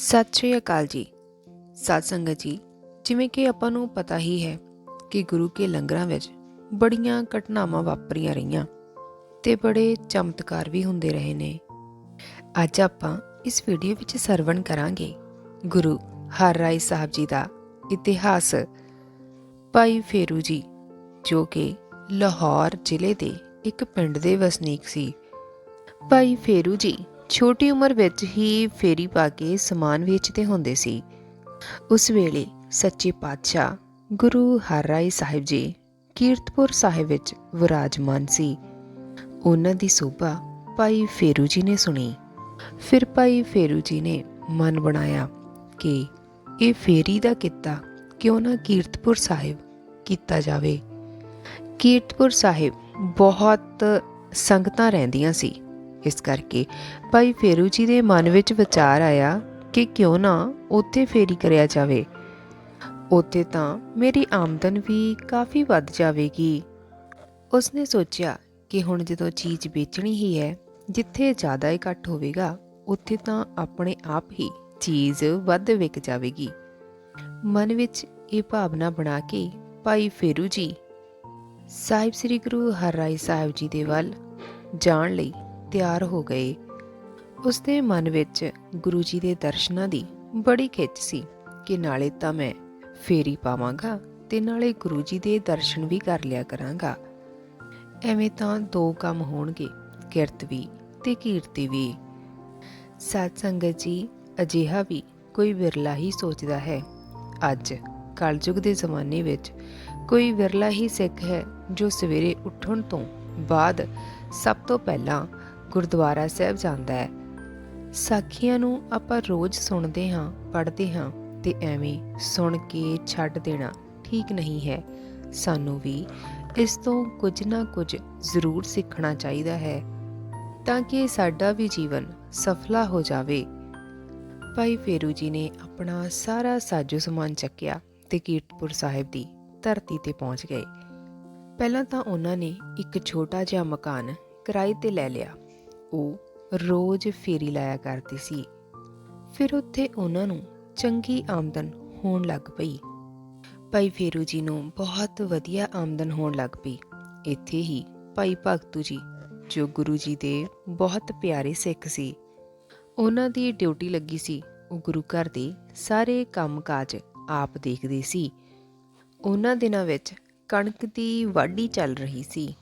ਸਤਿ ਸ਼੍ਰੀ ਅਕਾਲ ਜੀ। ਸਾਧ ਸੰਗਤ ਜੀ, ਜਿਵੇਂ ਕਿ ਆਪਾਂ ਨੂੰ ਪਤਾ ਹੀ ਹੈ ਕਿ ਗੁਰੂ ਕੇ ਲੰਗਰਾਂ ਵਿੱਚ ਬੜੀਆਂ ਘਟਨਾਵਾਂ ਵਾਪਰੀਆਂ ਰਹੀਆਂ ਤੇ ਬੜੇ ਚਮਤਕਾਰ ਵੀ ਹੁੰਦੇ ਰਹੇ ਨੇ। ਅੱਜ ਆਪਾਂ ਇਸ ਵੀਡੀਓ ਵਿੱਚ ਸਰਵਣ ਕਰਾਂਗੇ ਗੁਰੂ ਹਰ ਰਾਏ ਸਾਹਿਬ ਜੀ ਦਾ ਇਤਿਹਾਸ। ਭਾਈ ਫੇਰੂ ਜੀ, ਜੋ ਕਿ ਲਾਹੌਰ ਜ਼ਿਲ੍ਹੇ ਦੇ ਇੱਕ ਪਿੰਡ ਦੇ ਵਸਨੀਕ ਸੀ। ਭਾਈ ਫੇਰੂ ਜੀ ਛੋਟੀ ਉਮਰ ਵਿੱਚ ਹੀ ਫੇਰੀ ਪਾ ਕੇ ਸਮਾਨ ਵੇਚਦੇ ਹੁੰਦੇ ਸੀ। ਉਸ ਵੇਲੇ ਸੱਚੇ ਪਾਤਸ਼ਾਹ ਗੁਰੂ ਹਰਰਾਏ ਸਾਹਿਬ ਜੀ ਕੀਰਤਪੁਰ ਸਾਹਿਬ ਵਿੱਚ ਵਿਰਾਜਮਾਨ ਸੀ। ਉਹਨਾਂ ਦੀ ਸੋਭਾ ਭਾਈ ਫੇਰੂ ਜੀ ਨੇ ਸੁਣੀ। ਫਿਰ ਭਾਈ ਫੇਰੂ ਜੀ ਨੇ ਮਨ ਬਣਾਇਆ ਕਿ ਇਹ ਫੇਰੀ ਦਾ ਕਿੱਤਾ ਕਿਉਂ ਨਾ ਕੀਰਤਪੁਰ ਸਾਹਿਬ ਕੀਤਾ ਜਾਵੇ। ਕੀਰਤਪੁਰ ਸਾਹਿਬ ਬਹੁਤ ਸੰਗਤਾਂ ਰਹਿੰਦੀਆਂ ਸੀ। ਇਸ ਕਰਕੇ ਭਾਈ ਫੇਰੂ ਜੀ ਦੇ ਮਨ ਵਿੱਚ ਵਿਚਾਰ ਆਇਆ ਕਿ ਕਿਉਂ ਨਾ ਉੱਥੇ ਫੇਰੀ ਕਰਿਆ ਜਾਵੇ। ਉੱਥੇ ਤਾਂ ਮੇਰੀ ਆਮਦਨ ਵੀ ਕਾਫੀ ਵੱਧ ਜਾਵੇਗੀ। ਉਸਨੇ ਸੋਚਿਆ ਕਿ ਹੁਣ ਜਦੋਂ ਚੀਜ਼ ਵੇਚਣੀ ਹੀ ਹੈ, ਜਿੱਥੇ ਜ਼ਿਆਦਾ ਇਕੱਠ ਹੋਵੇਗਾ, ਉੱਥੇ ਤਾਂ ਆਪਣੇ ਆਪ ਹੀ ਚੀਜ਼ ਵੱਧ ਵਿਕ ਜਾਵੇਗੀ। ਮਨ ਵਿੱਚ ਇਹ ਭਾਵਨਾ ਬਣਾ ਕੇ ਭਾਈ ਫੇਰੂ ਜੀ, ਸਾਹਿਬ ਸ੍ਰੀ ਗੁਰੂ ਹਰਰਾਏ ਸਾਹਿਬ ਜੀ ਦੇ ਵੱਲ ਜਾਣ ਲਈ ਤਿਆਰ ਹੋ ਗਏ। ਉਸਦੇ ਮਨ ਵਿੱਚ ਗੁਰੂ ਜੀ ਦੇ ਦਰਸ਼ਨਾਂ ਦੀ ਬੜੀ ਖਿੱਚ ਸੀ ਕਿ ਨਾਲੇ ਤਾਂ ਮੈਂ ਫੇਰੀ ਪਾਵਾਂਗਾ ਤੇ ਨਾਲੇ ਗੁਰੂ ਜੀ ਦੇ ਦਰਸ਼ਨ ਵੀ ਕਰ ਲਿਆ ਕਰਾਂਗਾ। ਐਵੇਂ ਤਾਂ ਦੋ ਕੰਮ ਹੋਣਗੇ, ਕਿਰਤ ਵੀ ਤੇ ਕੀਰਤੀ ਵੀ। ਸਾਧ ਸੰਗਤ ਜੀ, ਅਜਿਹਾ ਵੀ ਕੋਈ ਵਿਰਲਾ ਹੀ ਸੋਚਦਾ ਹੈ। ਅੱਜ ਕਲਯੁਗ ਦੇ ਜ਼ਮਾਨੇ ਵਿੱਚ ਕੋਈ ਵਿਰਲਾ ਹੀ ਸਿੱਖ ਹੈ ਜੋ ਸਵੇਰੇ ਉੱਠਣ ਤੋਂ ਬਾਅਦ ਸਭ ਤੋਂ ਪਹਿਲਾਂ ਗੁਰਦੁਆਰਾ ਸਾਹਿਬ ਜਾਂਦਾ ਹੈ। ਸਾਖੀਆਂ ਨੂੰ ਆਪਾਂ ਰੋਜ਼ ਸੁਣਦੇ ਹਾਂ, ਪੜ੍ਹਦੇ ਹਾਂ ਤੇ ਐਵੇਂ ਸੁਣ ਕੇ ਛੱਡ ਦੇਣਾ ਠੀਕ ਨਹੀਂ ਹੈ। ਸਾਨੂੰ ਵੀ ਇਸ ਤੋਂ ਕੁਝ ਨਾ ਕੁਝ ਜ਼ਰੂਰ ਸਿੱਖਣਾ ਚਾਹੀਦਾ ਹੈ ਤਾਂ ਕਿ ਸਾਡਾ ਵੀ ਜੀਵਨ ਸਫਲਾ ਹੋ ਜਾਵੇ। ਭਾਈ ਫੇਰੂ ਜੀ ਨੇ ਆਪਣਾ ਸਾਰਾ ਸਾਜੋ ਸਮਾਨ ਚੱਕਿਆ ਤੇ ਕੀਰਤਪੁਰ ਸਾਹਿਬ ਦੀ ਧਰਤੀ ਤੇ ਪਹੁੰਚ ਗਏ। ਪਹਿਲਾਂ ਤਾਂ ਉਹਨਾਂ ਨੇ ਇੱਕ ਛੋਟਾ ਜਿਹਾ ਮਕਾਨ ਕਿਰਾਏ ਤੇ ਲੈ ਲਿਆ। ਉਹ ਰੋਜ਼ ਫੇਰੀ ਲਾਇਆ ਕਰਦੀ ਸੀ। ਫਿਰ ਉੱਥੇ ਉਹਨਾਂ ਨੂੰ ਚੰਗੀ ਆਮਦਨ ਹੋਣ ਲੱਗ ਪਈ। ਭਾਈ ਫੇਰੂ ਜੀ ਨੂੰ ਬਹੁਤ ਵਧੀਆ ਆਮਦਨ ਹੋਣ ਲੱਗ ਪਈ। ਇੱਥੇ ਹੀ ਭਾਈ ਭਗਤੂ ਜੀ, ਜੋ ਗੁਰੂ ਜੀ ਦੇ ਬਹੁਤ ਪਿਆਰੇ ਸਿੱਖ ਸੀ, ਉਹਨਾਂ ਦੀ ਡਿਊਟੀ ਲੱਗੀ ਸੀ। ਉਹ ਗੁਰੂ ਘਰ ਦੇ ਸਾਰੇ ਕੰਮਕਾਜ ਆਪ ਦੇਖਦੇ ਸੀ। ਉਹਨਾਂ ਦਿਨਾਂ ਵਿੱਚ ਕਣਕ ਦੀ ਵਾਢੀ ਚੱਲ ਰਹੀ ਸੀ।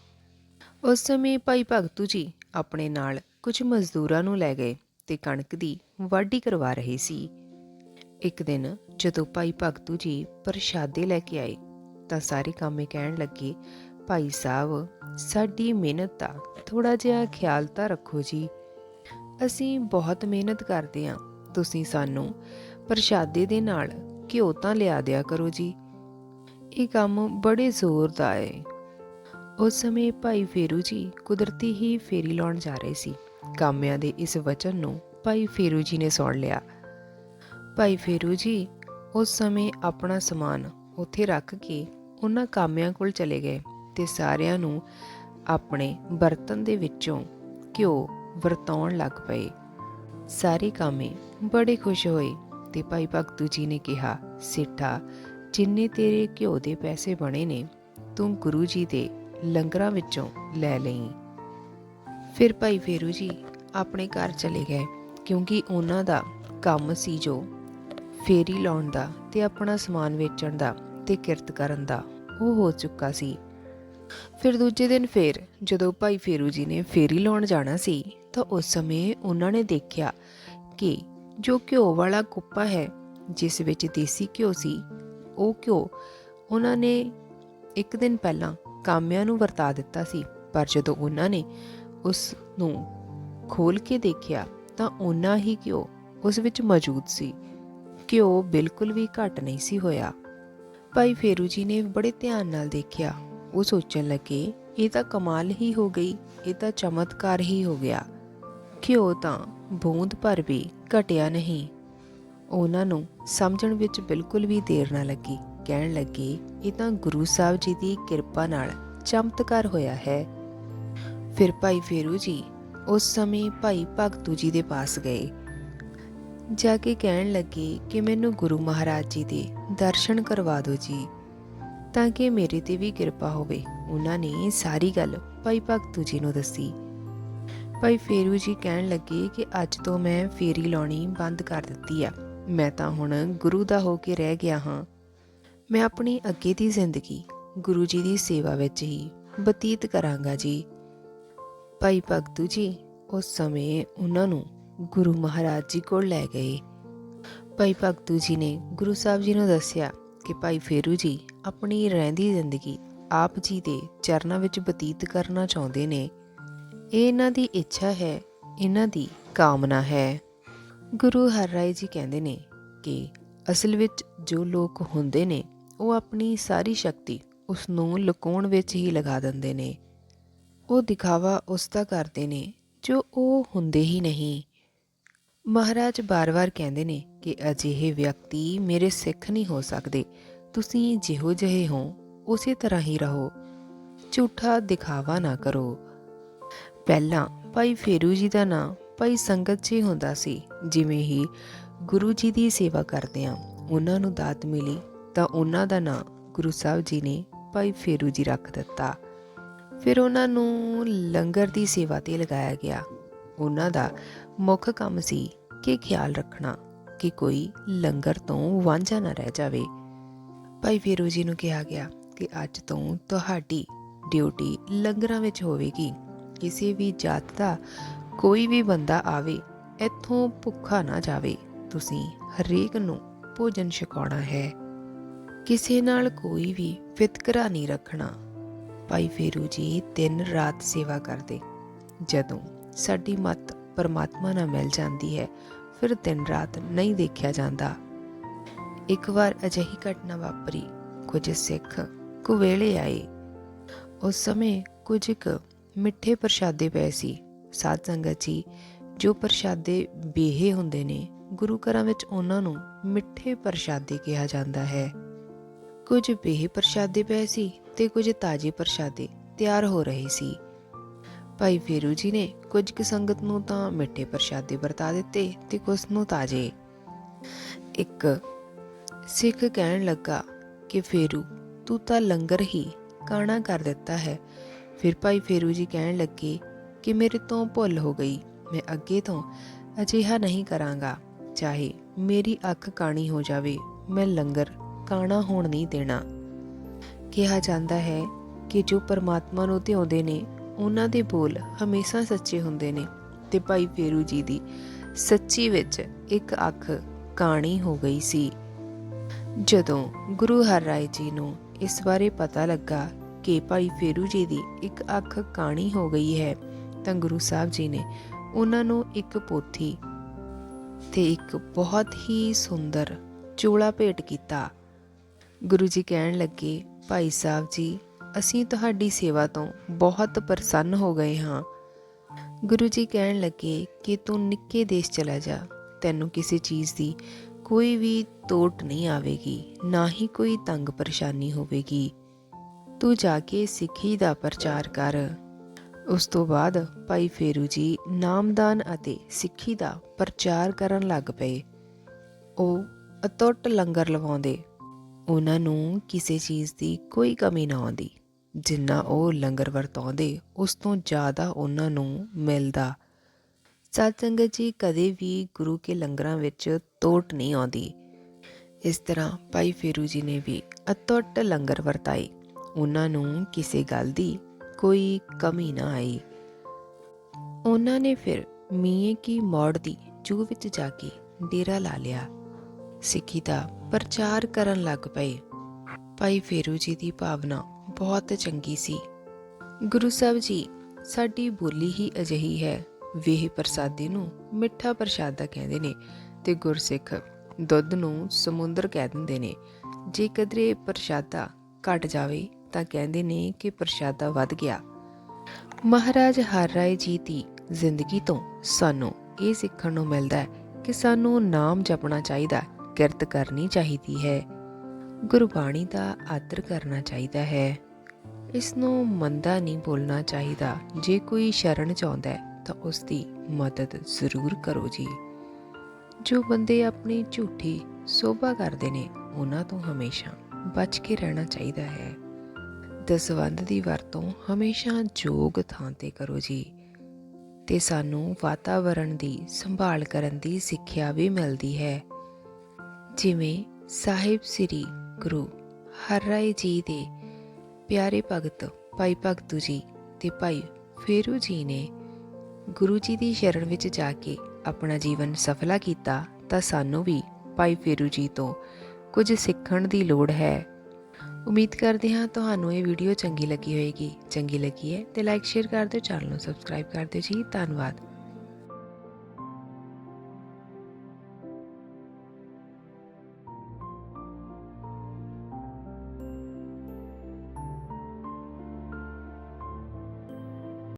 ਉਸ ਸਮੇਂ ਭਾਈ ਭਗਤੂ ਜੀ ਆਪਣੇ ਨਾਲ ਕੁਝ ਮਜ਼ਦੂਰਾਂ ਨੂੰ ਲੈ ਗਏ ਤੇ ਕਣਕ ਦੀ ਵਾਢੀ ਕਰਵਾ ਰਹੇ ਸੀ। ਇੱਕ ਦਿਨ ਜਦੋਂ ਭਾਈ ਭਗਤੂ ਜੀ ਪ੍ਰਸ਼ਾਦੇ ਲੈ ਕੇ ਆਏ, ਤਾਂ ਸਾਰੇ ਕਾਮੇ ਕਹਿਣ ਲੱਗੇ, ਭਾਈ ਸਾਹਿਬ, ਸਾਡੀ ਮਿਹਨਤ ਦਾ ਥੋੜਾ ਜਿਹਾ ਖਿਆਲ ਤਾਂ ਰੱਖੋ ਜੀ। ਅਸੀਂ ਬਹੁਤ ਮਿਹਨਤ ਕਰਦੇ ਹਾਂ। ਤੁਸੀਂ ਸਾਨੂੰ ਪ੍ਰਸ਼ਾਦੇ ਦੇ ਨਾਲ ਘਿਓ ਤਾਂ ਲਿਆ ਦਿਆ ਕਰੋ ਜੀ। ਇਹ ਕੰਮ ਬੜੇ ਜ਼ੋਰ ਦਾ ਹੈ। ਉਸ ਸਮੇਂ ਭਾਈ ਫੇਰੂ ਜੀ ਕੁਦਰਤੀ ਹੀ ਫੇਰੀ ਲਾਉਣ ਜਾ ਰਹੇ ਸੀ। ਕਾਮਿਆਂ ਦੇ ਇਸ ਵਚਨ ਨੂੰ ਭਾਈ ਫੇਰੂ ਜੀ ਨੇ ਸੁਣ ਲਿਆ। ਭਾਈ ਫੇਰੂ ਜੀ, ਉਸ ਸਮੇਂ ਆਪਣਾ ਸਮਾਨ ਉੱਥੇ ਰੱਖ ਕੇ ਉਹਨਾਂ ਕਾਮਿਆਂ ਕੋਲ ਚਲੇ ਗਏ ਤੇ ਸਾਰਿਆਂ ਨੂੰ ਆਪਣੇ ਬਰਤਨ ਦੇ ਵਿੱਚੋਂ ਘਿਓ ਵਰਤਾਉਣ ਲੱਗ ਪਏ। ਸਾਰੇ ਕਾਮੇ ਬੜੇ ਖੁਸ਼ ਹੋਏ ਤੇ ਭਾਈ ਭਗਤੂ ਜੀ ਨੇ ਕਿਹਾ, ਸੇਠਾ, ਜਿੰਨੇ ਤੇਰੇ ਘਿਓ ਦੇ ਪੈਸੇ ਬਣੇ ਨੇ, ਤੂੰ ਗੁਰੂ ਜੀ ਦੇ ਲੰਗਰਾਂ ਵਿੱਚੋਂ ਲੈ ਲਈ। ਫਿਰ ਭਾਈ ਫੇਰੂ ਜੀ ਆਪਣੇ ਘਰ ਚਲੇ ਗਏ, ਕਿਉਂਕਿ ਉਹਨਾਂ ਦਾ ਕੰਮ ਸੀ ਜੋ ਫੇਰੀ ਲਾਉਣ ਦਾ ਤੇ ਆਪਣਾ ਸਮਾਨ ਵੇਚਣ ਦਾ ਤੇ ਕਿਰਤ ਕਰਨ ਦਾ। ਉਹ ਹੋ ਚੁੱਕਾ ਸੀ। ਫਿਰ ਦੂਜੇ ਦਿਨ ਫੇਰ ਜਦੋਂ ਭਾਈ ਫੇਰੂ ਜੀ ਨੇ ਫੇਰੀ ਲਾਉਣ ਜਾਣਾ ਸੀ, ਤਾਂ ਉਸ ਸਮੇਂ ਉਹਨਾਂ ਨੇ ਦੇਖਿਆ ਕਿ ਜੋ ਘਿਓ ਵਾਲਾ ਕੁੱਪਾ ਹੈ, ਜਿਸ ਵਿੱਚ ਦੇਸੀ ਘਿਓ ਸੀ, ਉਹ ਘਿਓ ਉਹਨਾਂ ਨੇ ਇੱਕ ਦਿਨ ਪਹਿਲਾਂ ਕਾਮਿਆਂ ਨੂੰ ਵਰਤਾ ਦਿੱਤਾ ਸੀ, ਪਰ ਜਦੋਂ ਉਹਨਾਂ ਨੇ ਉਸ ਨੂੰ ਖੋਲ ਕੇ ਦੇਖਿਆ, ਤਾਂ ਉਹਨਾਂ ਹੀ ਘਿਓ ਉਸ ਵਿੱਚ ਮੌਜੂਦ ਸੀ। ਘਿਓ ਬਿਲਕੁਲ ਵੀ ਘਟ ਨਹੀਂ ਸੀ ਹੋਇਆ। ਭਾਈ ਫੇਰੂ ਜੀ ਨੇ ਬੜੇ ਧਿਆਨ ਨਾਲ ਦੇਖਿਆ। ਉਹ ਸੋਚਣ ਲੱਗੇ, ਇਹ ਤਾਂ ਕਮਾਲ ਹੀ ਹੋ ਗਈ, ਇਹ ਤਾਂ ਚਮਤਕਾਰ ਹੀ ਹੋ ਗਿਆ। ਘਿਓ ਤਾਂ ਬੂੰਦ ਭਰ ਵੀ ਘਟਿਆ ਨਹੀਂ। ਉਹਨਾਂ ਨੂੰ ਸਮਝਣ ਵਿੱਚ ਬਿਲਕੁਲ ਵੀ ਦੇਰ ਨਾ ਲੱਗੀ। ਕਹਿਣ ਲੱਗੇ, ਇਹ ਤਾਂ ਗੁਰੂ ਸਾਹਿਬ ਜੀ ਦੀ ਕਿਰਪਾ ਨਾਲ ਚਮਤਕਾਰ ਹੋਇਆ ਹੈ। ਫਿਰ ਭਾਈ ਫੇਰੂ ਜੀ ਉਸ ਸਮੇਂ ਭਾਈ ਭਗਤੂ ਜੀ ਦੇ ਪਾਸ ਗਏ। ਜਾ ਕੇ ਕਹਿਣ ਲੱਗੇ ਕਿ ਮੈਨੂੰ ਗੁਰੂ ਮਹਾਰਾਜ ਜੀ ਦੇ ਦਰਸ਼ਨ ਕਰਵਾ ਦਿਓ ਜੀ, ਤਾਂ ਕਿ ਮੇਰੇ ਤੇ ਵੀ ਕਿਰਪਾ ਹੋਵੇ। ਉਹਨਾਂ ਨੇ ਸਾਰੀ ਗੱਲ ਭਾਈ ਭਗਤੂ ਜੀ ਨੂੰ ਦੱਸੀ। ਭਾਈ ਫੇਰੂ ਜੀ ਕਹਿਣ ਲੱਗੇ ਕਿ ਅੱਜ ਤੋਂ ਮੈਂ ਫੇਰੀ ਲਾਉਣੀ ਬੰਦ ਕਰ ਦਿੱਤੀ ਆ। ਮੈਂ ਤਾਂ ਹੁਣ ਗੁਰੂ ਦਾ ਹੋ ਕੇ ਰਹਿ ਗਿਆ ਹਾਂ। ਮੈਂ ਆਪਣੀ ਅੱਗੇ ਦੀ ਜ਼ਿੰਦਗੀ ਗੁਰੂ ਜੀ ਦੀ ਸੇਵਾ ਵਿੱਚ ਹੀ ਬਤੀਤ ਕਰਾਂਗਾ ਜੀ। ਭਾਈ ਭਗਤੂ ਜੀ, ਉਸ ਸਮੇਂ ਉਹਨਾਂ ਨੂੰ ਗੁਰੂ ਮਹਾਰਾਜ ਜੀ ਕੋਲ ਲੈ ਗਏ। ਭਾਈ ਭਗਤੂ ਜੀ ਨੇ ਗੁਰੂ ਸਾਹਿਬ ਜੀ ਨੂੰ ਦੱਸਿਆ ਕਿ ਭਾਈ ਫੇਰੂ ਜੀ ਆਪਣੀ ਰਹਿੰਦੀ ਜ਼ਿੰਦਗੀ ਆਪ ਜੀ ਦੇ ਚਰਨਾਂ ਵਿੱਚ ਬਤੀਤ ਕਰਨਾ ਚਾਹੁੰਦੇ ਨੇ। ਇਹ ਇਹਨਾਂ ਦੀ ਇੱਛਾ ਹੈ, ਇਹਨਾਂ ਦੀ ਕਾਮਨਾ ਹੈ। ਗੁਰੂ ਹਰਰਾਏ ਜੀ ਕਹਿੰਦੇ ਨੇ ਕਿ ਅਸਲ ਵਿੱਚ ਜੋ ਲੋਕ ਹੁੰਦੇ ਨੇ ਉਹ ਆਪਣੀ ਸਾਰੀ ਸ਼ਕਤੀ ਉਸ ਨੂੰ ਲੁਕਾਉਣ ਵਿੱਚ ਹੀ ਲਗਾ ਦਿੰਦੇ ਨੇ। ਉਹ ਦਿਖਾਵਾ ਉਸ ਦਾ ਕਰਦੇ ਨੇ, ਜੋ ਉਹ ਹੁੰਦੇ ਹੀ ਨਹੀਂ। ਮਹਾਰਾਜ ਬਾਰ-ਬਾਰ ਕਹਿੰਦੇ ਨੇ ਕਿ ਅਜਿਹੇ ਵਿਅਕਤੀ ਮੇਰੇ ਸਿੱਖ ਨਹੀਂ ਹੋ ਸਕਦੇ। ਤੁਸੀਂ ਜਿਹੋ ਜਿਹੇ ਹੋ, ਉਸੇ ਤਰ੍ਹਾਂ ਹੀ ਰਹੋ। ਝੂਠਾ ਦਿਖਾਵਾ ਨਾ ਕਰੋ। ਪਹਿਲਾਂ ਭਾਈ ਫੇਰੂ ਜੀ ਦਾ ਨਾਂ ਭਾਈ ਸੰਗਤ ਜੀ ਹੁੰਦਾ ਸੀ, ਜਿਵੇਂ ਹੀ ਗੁਰੂ ਜੀ ਦੀ ਸੇਵਾ ਕਰਦੇ ਕਰਦਿਆਂ ਉਹਨਾਂ ਨੂੰ ਦਾਤ ਮਿਲੀ। ਤਾਂ ਉਹਨਾਂ ਦਾ ਨਾਂ ਗੁਰੂ ਸਾਹਿਬ ਜੀ ਨੇ ਭਾਈ ਫੇਰੂ ਜੀ ਰੱਖ ਦਿੱਤਾ। ਫਿਰ ਉਹਨਾਂ ਨੂੰ ਲੰਗਰ ਦੀ ਸੇਵਾ ਤੇ ਲਗਾਇਆ ਗਿਆ। ਉਹਨਾਂ ਦਾ ਮੁੱਖ ਕੰਮ ਸੀ ਕਿ ਖਿਆਲ ਰੱਖਣਾ ਕਿ ਕੋਈ ਲੰਗਰ ਤੋਂ ਵਾਂਝਾ ਨਾ ਰਹਿ ਜਾਵੇ। ਭਾਈ ਫੇਰੂ ਜੀ ਨੂੰ ਕਿਹਾ ਗਿਆ ਕਿ ਅੱਜ ਤੋਂ ਤੁਹਾਡੀ ਡਿਊਟੀ ਲੰਗਰਾਂ ਵਿੱਚ ਹੋਵੇਗੀ। ਕਿਸੇ ਵੀ ਜਾਤ ਦਾ ਕੋਈ ਵੀ ਬੰਦਾ ਆਵੇ, ਇੱਥੋਂ ਭੁੱਖਾ ਨਾ ਜਾਵੇ। ਤੁਸੀਂ ਹਰੇਕ ਨੂੰ ਭੋਜਨ ਛਕਾਉਣਾ ਹੈ। ਕਿਸੇ ਨਾਲ ਕੋਈ ਵੀ ਫਿਤਕਰਾ ਨਹੀਂ ਰੱਖਣਾ। ਭਾਈ ਫੇਰੂ ਜੀ ਦਿਨ ਰਾਤ ਸੇਵਾ ਕਰਦੇ। ਜਦੋਂ ਸਾਡੀ ਮਤ ਪਰਮਾਤਮਾ ਨਾਲ ਮਿਲ ਜਾਂਦੀ ਹੈ, ਫਿਰ ਦਿਨ ਰਾਤ ਨਹੀਂ ਦੇਖਿਆ ਜਾਂਦਾ। ਇੱਕ ਵਾਰ ਅਜਿਹੀ ਘਟਨਾ ਵਾਪਰੀ। ਕੁਝ ਸਿੱਖ ਕੁਵੇਲੇ ਆਏ। ਉਸ ਸਮੇਂ ਕੁਝ ਕੁ ਮਿੱਠੇ ਪ੍ਰਸ਼ਾਦੇ ਪਏ ਸੀ। ਸਾਧ ਸੰਗਤ ਜੀ, ਜੋ ਪ੍ਰਸ਼ਾਦੇ ਬੇਹੇ ਹੁੰਦੇ ਨੇ, ਗੁਰੂ ਘਰਾਂ ਵਿੱਚ ਉਹਨਾਂ ਨੂੰ ਮਿੱਠੇ ਪ੍ਰਸ਼ਾਦੇ ਕਿਹਾ ਜਾਂਦਾ ਹੈ। ਕੁਝ ਬੇਹ ਪ੍ਰਸ਼ਾਦੇ ਪਏ ਸੀ ਤੇ ਕੁਝ ਤਾਜ਼ੇ ਪ੍ਰਸ਼ਾਦੇ ਤਿਆਰ ਹੋ ਰਹੇ ਸੀ। ਭਾਈ ਫੇਰੂ ਜੀ ਨੇ ਕੁਝ ਕੁ ਸੰਗਤ ਨੂੰ ਤਾਂ ਮਿੱਠੇ ਪ੍ਰਸ਼ਾਦੇ ਵਰਤਾ ਦਿੱਤੇ ਤੇ ਕੁਝ ਨੂੰ ਤਾਜ਼ੇ। ਇੱਕ ਸਿੱਖ ਕਹਿਣ ਲੱਗਾ ਕਿ, ਫੇਰੂ, ਤੂੰ ਤਾਂ ਲੰਗਰ ਹੀ ਕਾਣਾ ਕਰ ਦਿੱਤਾ ਹੈ। ਫਿਰ ਭਾਈ ਫੇਰੂ ਜੀ ਕਹਿਣ ਲੱਗੇ ਕਿ, ਮੇਰੇ ਤੋਂ ਭੁੱਲ ਹੋ ਗਈ। ਮੈਂ ਅੱਗੇ ਤੋਂ ਅਜਿਹਾ ਨਹੀਂ ਕਰਾਂਗਾ। ਚਾਹੇ ਮੇਰੀ ਅੱਖ ਕਾਣੀ ਹੋ ਜਾਵੇ, ਮੈਂ ਲੰਗਰ ਕਾਣਾ ਹੋਣ ਨਹੀਂ ਦੇਣਾ। ਕਿਹਾ ਜਾਂਦਾ ਹੈ ਕਿ ਜੋ ਪਰਮਾਤਮਾ ਨੂੰ ਧਿਆਉਂਦੇ ਨੇ, ਉਹਨਾਂ ਦੇ ਬੋਲ ਹਮੇਸ਼ਾ ਸੱਚੇ ਹੁੰਦੇ ਨੇ ਤੇ ਭਾਈ ਫੇਰੂ ਜੀ ਦੀ ਸੱਚੀ ਵਿੱਚ ਇੱਕ ਅੱਖ ਕਾਣੀ ਹੋ ਗਈ ਸੀ। ਜਦੋਂ ਗੁਰੂ ਹਰ ਰਾਏ ਜੀ ਨੂੰ ਇਸ ਬਾਰੇ ਪਤਾ ਲੱਗਾ ਕਿ ਭਾਈ ਫੇਰੂ ਜੀ ਦੀ ਇੱਕ ਅੱਖ ਕਾਣੀ ਹੋ ਗਈ ਹੈ, ਤਾਂ ਗੁਰੂ ਸਾਹਿਬ ਜੀ ਨੇ ਉਹਨਾਂ ਨੂੰ ਇੱਕ ਪੋਥੀ ਤੇ ਇੱਕ ਬਹੁਤ ਹੀ ਸੁੰਦਰ ਚੋਲਾ ਭੇਟ ਕੀਤਾ ਗੁਰੂ ਜੀ ਕਹਿਣ ਲੱਗੇ, ਭਾਈ ਸਾਹਿਬ ਜੀ, ਅਸੀਂ ਤੁਹਾਡੀ ਸੇਵਾ ਤੋਂ ਬਹੁਤ ਪ੍ਰਸੰਨ ਹੋ ਗਏ ਹਾਂ। ਗੁਰੂ ਜੀ ਕਹਿਣ ਲੱਗੇ, ਕਿ ਤੂੰ ਨਿੱਕੇ ਦੇਸ਼ ਚਲਾ ਜਾ। ਤੈਨੂੰ ਕਿਸੇ ਚੀਜ਼ ਦੀ ਕੋਈ ਵੀ ਤੋਟ ਨਹੀਂ ਆਵੇਗੀ, ਨਾ ਹੀ ਕੋਈ ਤੰਗ ਪਰੇਸ਼ਾਨੀ ਹੋਵੇਗੀ। ਤੂੰ ਜਾ ਕੇ ਸਿੱਖੀ ਦਾ ਪ੍ਰਚਾਰ ਕਰ। ਉਸ ਤੋਂ ਬਾਅਦ ਭਾਈ ਫੇਰੂ ਜੀ ਨਾਮਦਾਨ ਅਤੇ ਸਿੱਖੀ ਦਾ ਪ੍ਰਚਾਰ ਕਰਨ ਲੱਗ ਪਏ। ਉਹ ਅਤੁੱਟ ਲੰਗਰ ਲਵਾਉਂਦੇ ਉਹਨਾਂ ਨੂੰ ਕਿਸੇ ਚੀਜ਼ ਦੀ ਕੋਈ ਕਮੀ ਨਾ ਆਉਂਦੀ। ਜਿੰਨਾ ਉਹ ਲੰਗਰ ਵਰਤਾਉਂਦੇ, ਉਸ ਤੋਂ ਜ਼ਿਆਦਾ ਉਹਨਾਂ ਨੂੰ ਮਿਲਦਾ। ਸਤਸੰਗਤ ਜੀ, ਕਦੇ ਵੀ ਗੁਰੂ ਕੇ ਲੰਗਰਾਂ ਵਿੱਚ ਤੋਟ ਨਹੀਂ ਆਉਂਦੀ। ਇਸ ਤਰ੍ਹਾਂ ਭਾਈ ਫੇਰੂ ਜੀ ਨੇ ਵੀ ਅਤੁੱਟ ਲੰਗਰ ਵਰਤਾਏ। ਉਹਨਾਂ ਨੂੰ ਕਿਸੇ ਗੱਲ ਦੀ ਕੋਈ ਕਮੀ ਨਾ ਆਈ। ਉਹਨਾਂ ਨੇ ਫਿਰ ਮੀਏ ਕੀ ਮੌੜ ਦੀ ਜੂ ਵਿੱਚ ਜਾ ਕੇ ਡੇਰਾ ਲਾ ਲਿਆ। ਸਿੱਖੀ ਦਾ ਪ੍ਰਚਾਰ ਕਰਨ ਲੱਗ ਪਏ। ਭਾਈ ਫੇਰੂ ਜੀ ਦੀ ਭਾਵਨਾ ਬਹੁਤ ਚੰਗੀ ਸੀ। ਗੁਰੂ ਸਾਹਿਬ ਜੀ, ਸਾਡੀ ਬੋਲੀ ਹੀ ਅਜਿਹੀ ਹੈ, ਵੇਹ ਪ੍ਰਸਾਦੀ ਨੂੰ ਮਿੱਠਾ ਪ੍ਰਸ਼ਾਦਾ ਕਹਿੰਦੇ ਨੇ ਤੇ ਗੁਰਸਿੱਖ ਦੁੱਧ ਨੂੰ ਸਮੁੰਦਰ ਕਹਿ ਦਿੰਦੇ ਨੇ। ਜੇ ਕਦਰੇ ਪ੍ਰਸ਼ਾਦਾ ਘਟ ਜਾਵੇ ਤਾਂ ਕਹਿੰਦੇ ਨੇ ਕਿ ਪ੍ਰਸ਼ਾਦਾ ਵੱਧ ਗਿਆ। ਮਹਾਰਾਜ ਹਰ ਰਾਏ ਜੀ ਦੀ ਜ਼ਿੰਦਗੀ ਤੋਂ ਸਾਨੂੰ ਇਹ ਸਿੱਖਣ ਨੂੰ ਮਿਲਦਾ ਹੈ ਕਿ ਸਾਨੂੰ ਨਾਮ ਜਪਣਾ ਚਾਹੀਦਾ ਕਿਰਤ ਕਰਨੀ ਚਾਹੀਦੀ ਹੈ। ਗੁਰਬਾਣੀ ਦਾ ਆਦਰ ਕਰਨਾ ਚਾਹੀਦਾ ਹੈ। ਇਸ ਨੂੰ ਮੰਦਾ ਨਹੀਂ ਬੋਲਣਾ ਚਾਹੀਦਾ। ਜੇ ਕੋਈ ਸ਼ਰਨ ਚਾਹੁੰਦਾ ਹੈ, ਤਾਂ ਉਸ ਦੀ ਮਦਦ ਜ਼ਰੂਰ ਕਰੋ ਜੀ। ਜੋ ਬੰਦੇ ਆਪਣੀ ਝੂਠੀ ਸੋਭਾ ਕਰਦੇ ਨੇ, ਉਹਨਾਂ ਤੋਂ ਹਮੇਸ਼ਾ ਬਚ ਕੇ ਰਹਿਣਾ ਚਾਹੀਦਾ ਹੈ। ਦਸਵੰਧ ਦੀ ਵਰਤੋਂ ਹਮੇਸ਼ਾ ਯੋਗ ਥਾਂ ਤੇ ਕਰੋ ਜੀ। ਤੇ ਸਾਨੂੰ ਵਾਤਾਵਰਣ ਦੀ ਸੰਭਾਲ ਕਰਨ ਦੀ ਸਿੱਖਿਆ ਵੀ ਮਿਲਦੀ ਹੈ। ਜਿਵੇਂ ਸਾਹਿਬ ਸ੍ਰੀ ਗੁਰੂ ਹਰਰਾਏ ਜੀ ਦੇ ਪਿਆਰੇ ਭਗਤ ਭਾਈ ਭਗਤੂ ਜੀ ਤੇ ਭਾਈ ਫੇਰੂ ਜੀ ਨੇ ਗੁਰੂ ਜੀ ਦੀ ਸ਼ਰਨ ਵਿੱਚ ਜਾ ਕੇ ਆਪਣਾ ਜੀਵਨ ਸਫਲਾ ਕੀਤਾ, ਤਾਂ ਸਾਨੂੰ ਵੀ ਭਾਈ ਫੇਰੂ ਜੀ ਤੋਂ ਕੁਝ ਸਿੱਖਣ ਦੀ ਲੋੜ ਹੈ। ਉਮੀਦ ਕਰਦੇ ਹਾਂ ਤੁਹਾਨੂੰ ਇਹ ਵੀਡੀਓ ਚੰਗੀ ਲੱਗੀ ਹੋਵੇਗੀ ਚੰਗੀ ਲੱਗੀ ਹੈ ਤੇ ਲਾਈਕ ਸ਼ੇਅਰ ਕਰ ਦਿਓ ਚੈਨਲ ਨੂੰ ਸਬਸਕ੍ਰਾਈਬ ਕਰ ਦਿਓ ਜੀ। ਧੰਨਵਾਦ।